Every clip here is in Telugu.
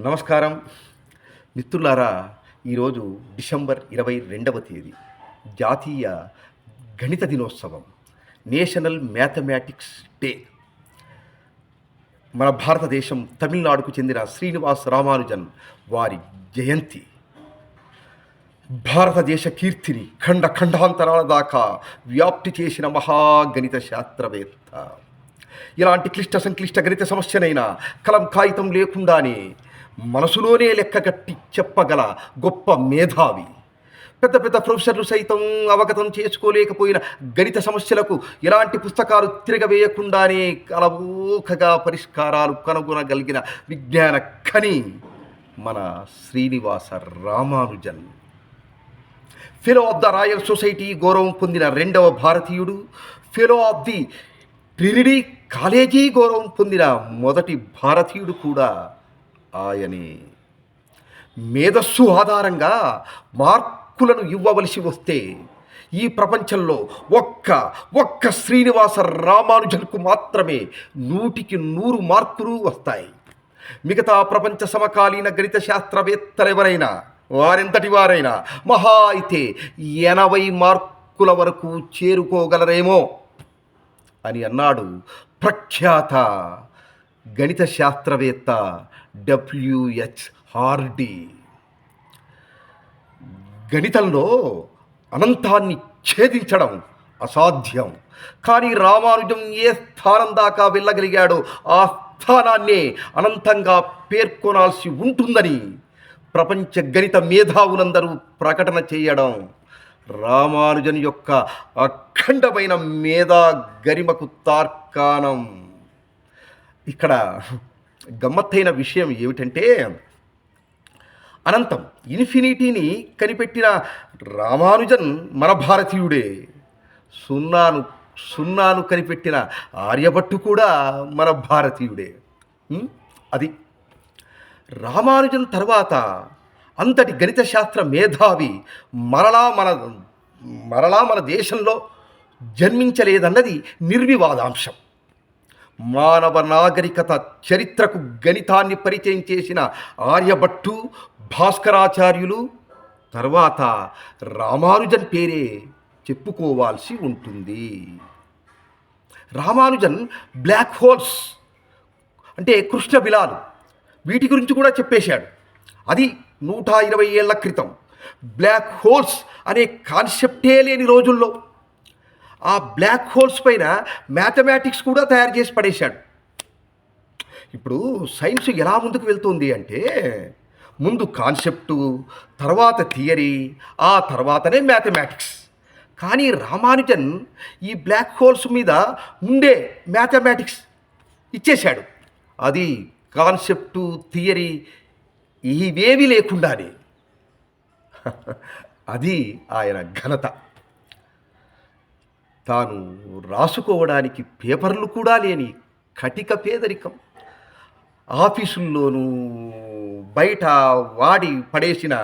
నమస్కారం. మిత్రులారా ఈరోజు డిసెంబర్ ఇరవై రెండవ తేదీ జాతీయ గణిత దినోత్సవం నేషనల్ మ్యాథమెటిక్స్ డే. మన భారతదేశం తమిళనాడుకు చెందిన శ్రీనివాస్ రామానుజన్ వారి జయంతి. భారతదేశ కీర్తిని ఖండ ఖండాంతరాల దాకా వ్యాప్తి చేసిన మహాగణిత శాస్త్రవేత్త. ఇలాంటి క్లిష్ట సంక్లిష్ట గణిత సమస్యనైనా కలం కాగితం లేకుండానే మనసులోనే లెక్కగట్టి చెప్పగల గొప్ప మేధావి. పెద్ద పెద్ద ప్రొఫెసర్లు సైతం అవగతం చేసుకోలేకపోయిన గణిత సమస్యలకు ఎలాంటి పుస్తకాలు తిరగవేయకుండానే కలవోకగా పరిష్కారాలు కనుగొనగలిగిన విజ్ఞాన ఖని మన Srinivasa Ramanujan. Fellow of the Royal Society గౌరవం పొందిన రెండవ భారతీయుడు fellow of the Trinity College గౌరవం పొందిన మొదటి భారతీయుడు కూడా ఆయనే. మేధస్సు ఆధారంగా మార్కులను ఇవ్వవలసి వస్తే ఈ ప్రపంచంలో ఒక్క ఒక్క శ్రీనివాస రామానుజన్కు మాత్రమే నూటికి నూరు మార్కులు వస్తాయి. మిగతా ప్రపంచ సమకాలీన గణిత శాస్త్రవేత్తలెవరైనా వారెంతటి వారైనా మహా అయితే ఎనభై మార్కుల వరకు చేరుకోగలరేమో అని అన్నాడు ప్రఖ్యాత గణిత శాస్త్రవేత్త డబ్ల్యూహెచ్ హార్డీ గణితంలో అనంతాన్ని ఛేదించడం అసాధ్యం. కానీ రామానుజం ఏ స్థానం దాకా వెళ్ళగలిగాడో ఆ స్థానాన్నే అనంతంగా పేర్కొనాల్సి ఉంటుందని ప్రపంచ గణిత మేధావులందరూ ప్రకటన చేయడం రామానుజన్ యొక్క అఖండమైన మేధా గరిమకు తార్కాణం. ఇక్కడ గమ్మత్తైన విషయం ఏమిటంటే అనంతం ఇన్ఫినిటీని కనిపెట్టిన రామానుజన్ మన భారతీయుడే. సున్నాను సున్నాను కనిపెట్టిన ఆర్యభట్టు కూడా మన భారతీయుడే. అది. రామానుజన్ తర్వాత అంతటి గణిత శాస్త్ర మేధావి మరలా మన మరలా మన దేశంలో జన్మించలేదన్నది నిర్వివాదాంశం. మానవ నాగరికత చరిత్రకు గణితాన్ని పరిచయం చేసిన ఆర్యభట్టు భాస్కరాచార్యులు తర్వాత రామానుజన్ పేరే చెప్పుకోవాల్సి ఉంటుంది. రామానుజన్ బ్లాక్ హోల్స్ అంటే కృష్ణ బిలాలు వీటి గురించి కూడా చెప్పేశాడు. అది నూట ఇరవై ఏళ్ళ క్రితం. బ్లాక్ హోల్స్ అనే కాన్సెప్టే లేని రోజుల్లో ఆ బ్లాక్ హోల్స్ పైన మ్యాథమెటిక్స్ కూడా తయారు చేసి పడేశాడు. ఇప్పుడు సైన్స్ ఎలా ముందుకు వెళ్తుంది అంటే ముందు కాన్సెప్టు తర్వాత థియరీ ఆ తర్వాతనే మ్యాథమెటిక్స్ కానీ రామానుజన్ ఈ బ్లాక్ హోల్స్ మీద ముందే మ్యాథమెటిక్స్ ఇచ్చేశాడు. అది కాన్సెప్టు థియరీ ఇవేవి లేకుండానే. అది ఆయన ఘనత. తాను రాసుకోవడానికి పేపర్లు కూడా లేని కటిక పేదరికం. ఆఫీసుల్లోనూ బయట వాడి పడేసిన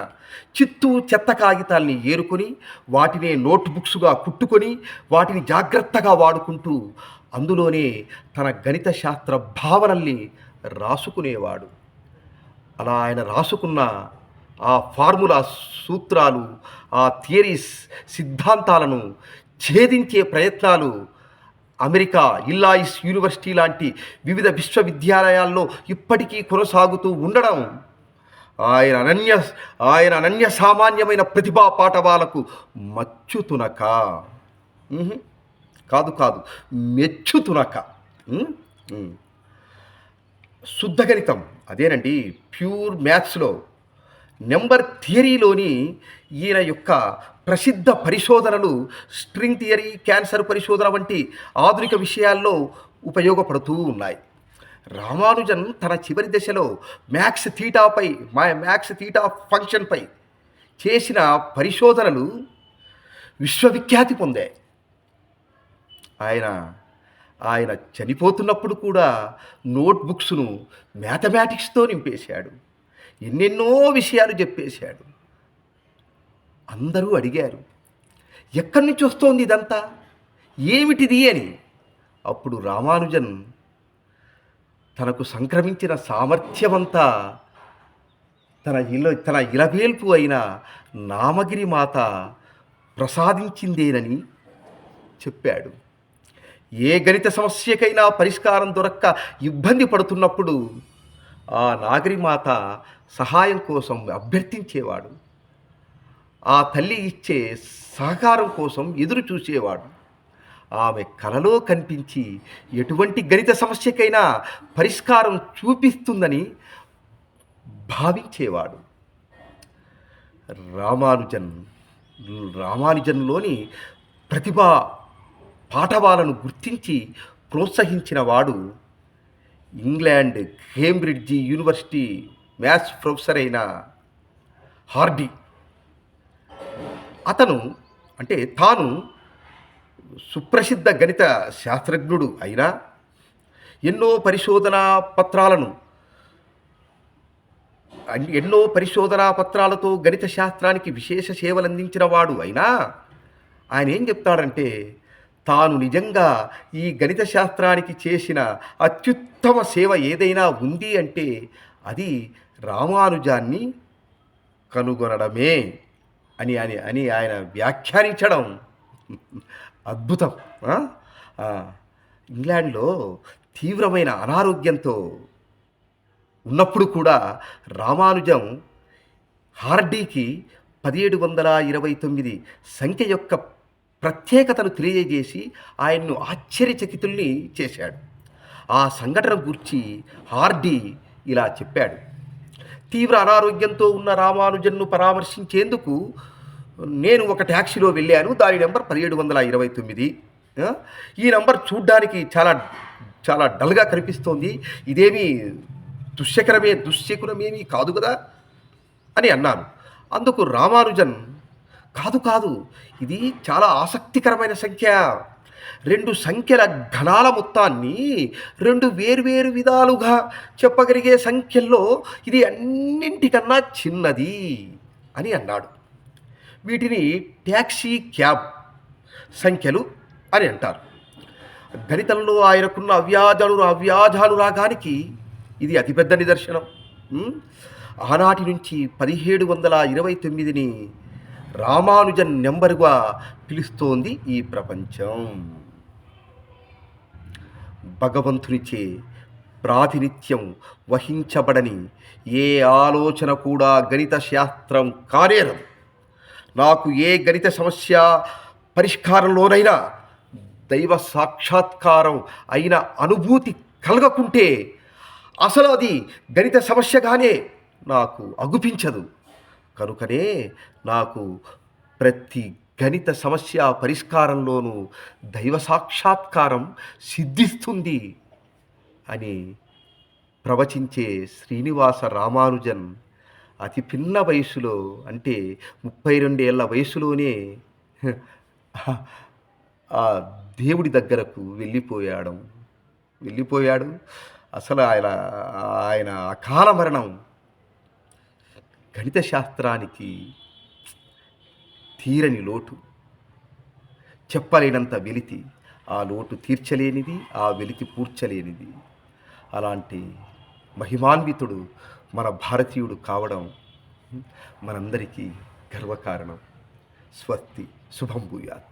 చిత్తు చెత్త కాగితాల్ని ఏరుకొని వాటినే నోట్బుక్స్గా కుట్టుకొని వాటిని జాగ్రత్తగా వాడుకుంటూ అందులోనే తన గణిత శాస్త్ర భావనల్ని రాసుకునేవాడు. అలా ఆయన రాసుకున్న ఆ ఫార్ములా సూత్రాలు ఆ థియరీస్ సిద్ధాంతాలను ఛేదించే ప్రయత్నాలు అమెరికా ఇల్లాయిస్ యూనివర్సిటీ లాంటి వివిధ విశ్వవిద్యాలయాల్లో ఇప్పటికీ కొనసాగుతూ ఉండడం ఆయన అనన్య ఆయన అనన్య సామాన్యమైన ప్రతిభా పాఠవాలకు మచ్చుతునక. కాదు కాదు. మెచ్చుతునక. శుద్ధ గణితం అదేనండి ప్యూర్ మ్యాథ్స్లో. నెంబర్ థియరీలోని ఈయన యొక్క ప్రసిద్ధ పరిశోధనలు స్ట్రింగ్ థియరీ క్యాన్సర్ పరిశోధన వంటి ఆధునిక విషయాల్లో ఉపయోగపడుతూ ఉన్నాయి. రామానుజన్ తన చివరి దశలో మ్యాక్స్ థీటాపై మా మ్యాక్స్ థీటా ఫంక్షన్పై చేసిన పరిశోధనలు విశ్వవిఖ్యాతి పొందాయి. ఆయన ఆయన చనిపోతున్నప్పుడు కూడా నోట్బుక్స్ను మ్యాథమెటిక్స్తో నింపేశాడు. ఎన్నెన్నో విషయాలు చెప్పేశాడు. అందరూ అడిగారు ఎక్కడి నుంచి వస్తోంది ఇదంతా? ఏమిటిది అని? అప్పుడు రామానుజన్ తనకు సంక్రమించిన సామర్థ్యమంతా తన ఇల తన ఇలవేల్పు అయిన నామగిరి మాత ప్రసాదించిందేనని చెప్పాడు. ఏ గణిత సమస్యకైనా పరిష్కారం దొరక్క ఇబ్బంది పడుతున్నప్పుడు ఆ నాగరిమాత సహాయం కోసం అభ్యర్థించేవాడు. ఆ తల్లి ఇచ్చే సహకారం కోసం ఎదురు చూసేవాడు. ఆమె కలలో కనిపించి ఎటువంటి గణిత సమస్యకైనా పరిష్కారం చూపిస్తుందని భావించేవాడు. రామానుజన్ రామానుజన్లోని ప్రతిభా పాఠవాలను గుర్తించి ప్రోత్సహించిన వాడు England Cambridge university maths professor అయిన హార్డీ. అతను అంటే తాను సుప్రసిద్ధ గణిత శాస్త్రజ్ఞుడు అయినా ఎన్నో పరిశోధనా పత్రాలను ఎన్నో పరిశోధనా పత్రాలతో గణిత శాస్త్రానికి విశేష సేవలు అందించిన వాడు అయినా ఆయన ఏం చెప్తాడంటే తాను నిజంగా ఈ గణిత శాస్త్రానికి చేసిన అత్యుత్తమ సేవ ఏదైనా ఉంది అంటే అది రామానుజాన్ని కనుగొనడమే అని అని అని ఆయన వ్యాఖ్యానించడం. అద్భుతం. ఇంగ్లాండ్లో తీవ్రమైన అనారోగ్యంతో ఉన్నప్పుడు కూడా రామానుజం హార్డీకి పదిహేడు వందల ఇరవై తొమ్మిది సంఖ్య యొక్క ప్రత్యేకతను తెలియజేసి ఆయన్ను ఆశ్చర్యచకితుల్ని చేశాడు. ఆ సంఘటన గురించి హార్డీ ఇలా చెప్పాడు. తీవ్ర అనారోగ్యంతో ఉన్న రామానుజన్ను పరామర్శించేందుకు నేను ఒక ట్యాక్సీలో వెళ్ళాను. దాని నెంబర్ పదిహేడు వందల ఇరవై తొమ్మిది. ఈ నంబర్ చూడ్డానికి చాలా చాలా డల్గా కనిపిస్తోంది. ఇదేమీ దుశ్శకరమే దుశ్శకునమేమీ కాదు కదా అని అన్నాను. అందుకు రామానుజన్ కాదు కాదు. ఇది చాలా ఆసక్తికరమైన సంఖ్య. రెండు సంఖ్యల ఘనాల మొత్తాన్ని రెండు వేర్వేరు విధాలుగా చెప్పగలిగే సంఖ్యల్లో ఇది అన్నింటికన్నా చిన్నది అని అన్నాడు. వీటిని ట్యాక్సీ క్యాబ్ సంఖ్యలు అని అంటారు. గణితంలో ఆయనకున్న అవ్యాజాలు అవ్యాధానురాగానికి ఇది అతిపెద్ద నిదర్శనం. ఆనాటి నుంచి పదిహేడు వందల ఇరవై తొమ్మిదిని రామానుజన్ నెంబరుగా పిలుస్తోంది ఈ ప్రపంచం. భగవంతునిచే ప్రాతినిధ్యం వహించబడని ఏ ఆలోచన కూడా గణిత శాస్త్రం కానేరదు. నాకు ఏ గణిత సమస్య పరిష్కారంలోనైనా దైవ సాక్షాత్కారం అయిన అనుభూతి కలగకుంటే అసలు అది గణిత సమస్యగానే నాకు అగుపించదు. కనుకనే నాకు ప్రతి గణిత సమస్య పరిష్కారంలోనూ దైవ సాక్షాత్కారం సిద్ధిస్తుంది అని ప్రవచించే శ్రీనివాస రామానుజన్ అతి పిన్న వయసులో అంటే ముప్పై రెండేళ్ళ వయసులోనే ఆ దేవుడి దగ్గరకు వెళ్ళిపోయాడు. వెళ్ళిపోయాడు. అసలు ఆయన ఆయన అకాల మరణం గణిత శాస్త్రానికి తీరని లోటు. చెప్పలేనంత వెలితి. ఆ లోటు తీర్చలేనిది ఆ వెలితి పూడ్చలేనిది. అలాంటి మహిమాన్వితుడు మన భారతీయుడు కావడం మనందరికీ గర్వకారణం. స్వస్తి. శుభం భూయాత్.